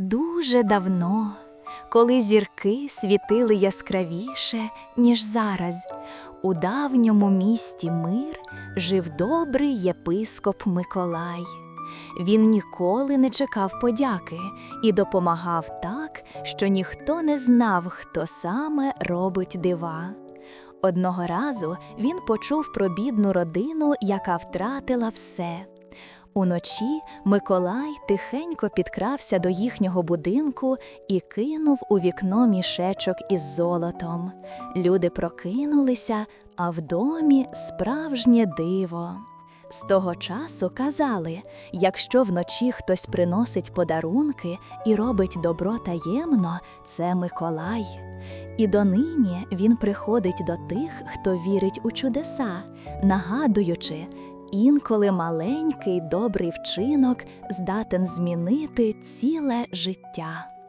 Дуже давно, коли зірки світили яскравіше, ніж зараз, у давньому місті мир жив добрий єпископ Миколай. Він ніколи не чекав подяки і допомагав так, що ніхто не знав, хто саме робить дива. Одного разу він почув про бідну родину, яка втратила все. Уночі Миколай тихенько підкрався до їхнього будинку і кинув у вікно мішечок із золотом. Люди прокинулися, а в домі справжнє диво. З того часу казали, якщо вночі хтось приносить подарунки і робить добро таємно, це Миколай. І донині він приходить до тих, хто вірить у чудеса, нагадуючи, інколи маленький добрий вчинок здатен змінити ціле життя.